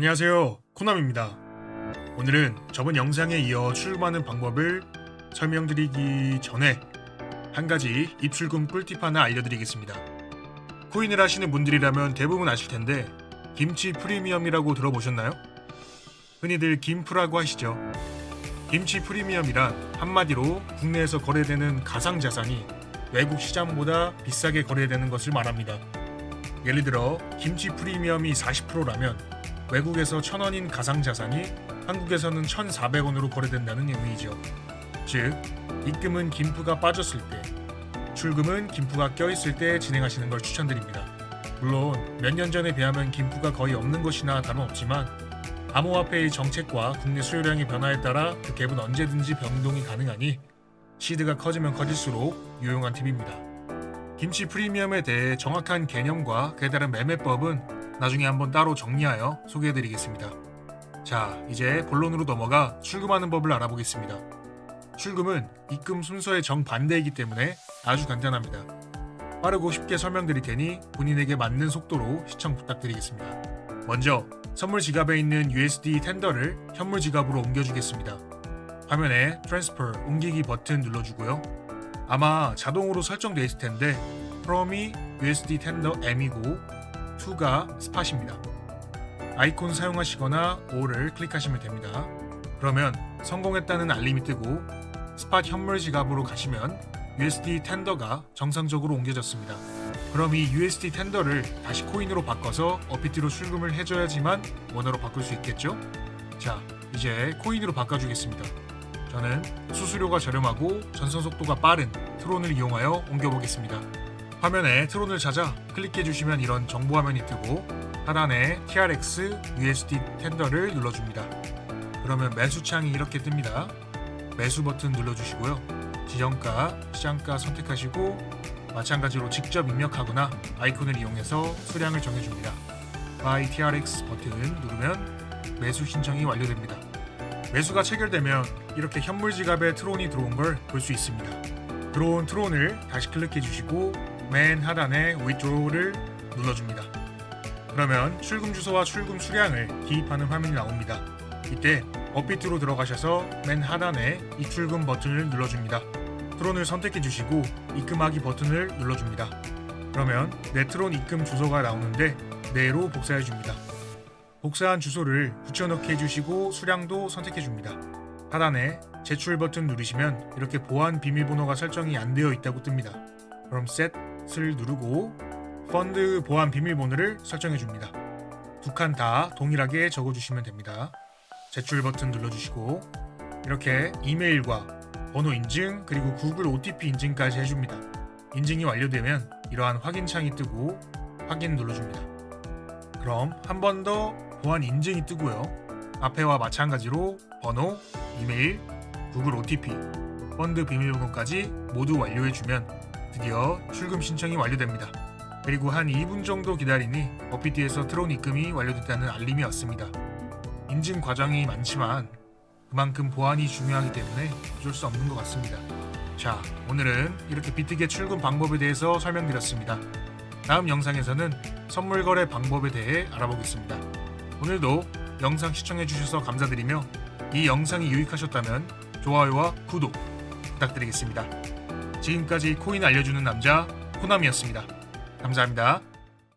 안녕하세요. 코남입니다. 오늘은 저번 영상에 이어 출금하는 방법을 설명드리기 전에 한 가지 입출금 꿀팁 하나 알려드리겠습니다. 코인을 하시는 분들이라면 대부분 아실 텐데 김치 프리미엄이라고 들어보셨나요? 흔히들 김프라고 하시죠. 김치 프리미엄이란 한마디로 국내에서 거래되는 가상 자산이 외국 시장보다 비싸게 거래되는 것을 말합니다. 예를 들어 김치 프리미엄이 40%라면 외국에서 1000원인 가상 자산이 한국에서는 1,400원으로 거래된다는 의미죠. 즉, 입금은 김프가 빠졌을 때, 출금은 김프가 껴있을 때 진행하시는 걸 추천드립니다. 물론 몇 년 전에 비하면 김프가 거의 없는 것이나 다름없지만 암호화폐의 정책과 국내 수요량의 변화에 따라 그 갭은 언제든지 변동이 가능하니 시드가 커지면 커질수록 유용한 팁입니다. 김치 프리미엄에 대해 정확한 개념과 그에 따른 매매법은 나중에 한번 따로 정리하여 소개해드리겠습니다. 자, 이제 본론으로 넘어가 출금하는 법을 알아보겠습니다. 출금은 입금 순서의 정반대이기 때문에 아주 간단합니다. 빠르고 쉽게 설명드릴 테니 본인에게 맞는 속도로 시청 부탁드리겠습니다. 먼저 선물 지갑에 있는 USD 텐더를 현물 지갑으로 옮겨주겠습니다. 화면에 트랜스퍼 옮기기 버튼 눌러주고요. 아마 자동으로 설정되어 있을 텐데 프롬이 USD 텐더 M이고 2가 스팟입니다. 아이콘 사용하시거나 5를 클릭하시면 됩니다. 그러면 성공했다는 알림이 뜨고 스팟 현물 지갑으로 가시면 USD 텐더가 정상적으로 옮겨졌습니다. 그럼 이 USD 텐더를 다시 코인으로 바꿔서 어피트로 출금을 해줘야지만 원화로 바꿀 수 있겠죠? 자, 이제 코인으로 바꿔주겠습니다. 저는 수수료가 저렴하고 전송 속도가 빠른 트론을 이용하여 옮겨보겠습니다. 화면에 트론을 찾아 클릭해 주시면 이런 정보 화면이 뜨고 하단에 TRX USD 텐더를 눌러줍니다. 그러면 매수 창이 이렇게 뜹니다. 매수 버튼 눌러주시고요. 지정가, 시장가 선택하시고 마찬가지로 직접 입력하거나 아이콘을 이용해서 수량을 정해줍니다. Buy TRX 버튼 누르면 매수 신청이 완료됩니다. 매수가 체결되면 이렇게 현물 지갑에 트론이 들어온 걸 볼 수 있습니다. 들어온 트론을 다시 클릭해 주시고 맨 하단에 withdraw를 눌러줍니다. 그러면 출금 주소와 출금 수량을 기입하는 화면이 나옵니다. 이때 업비트로 들어가셔서 맨 하단에 입출금 버튼을 눌러줍니다. 트론을 선택해 주시고 입금하기 버튼을 눌러줍니다. 그러면 네트론 입금 주소가 나오는데 네로 복사해 줍니다. 복사한 주소를 붙여넣기 해주시고 수량도 선택해 줍니다. 하단에 제출 버튼 누르시면 이렇게 보안 비밀번호가 설정이 안 되어 있다고 뜹니다. 그럼 셋을 누르고 펀드 보안 비밀번호를 설정해 줍니다. 두 칸 다 동일하게 적어주시면 됩니다. 제출 버튼 눌러주시고 이렇게 이메일과 번호 인증 그리고 구글 OTP 인증까지 해줍니다. 인증이 완료되면 이러한 확인 창이 뜨고 확인 눌러줍니다. 그럼 한 번 더 보안 인증이 뜨고요. 앞에와 마찬가지로 번호, 이메일, 구글 OTP, 펀드 비밀번호까지 모두 완료해주면 드디어 출금 신청이 완료됩니다. 그리고 한 2분 정도 기다리니 어피티에서 트론 입금이 완료됐다는 알림이 왔습니다. 인증 과정이 많지만 그만큼 보안이 중요하기 때문에 어쩔 수 없는 것 같습니다. 자, 오늘은 이렇게 비트게 출금 방법에 대해서 설명드렸습니다. 다음 영상에서는 선물 거래 방법에 대해 알아보겠습니다. 오늘도 영상 시청해주셔서 감사드리며 이 영상이 유익하셨다면 좋아요와 구독 부탁드리겠습니다. 지금까지 코인 알려주는 남자 코남이었습니다. 감사합니다.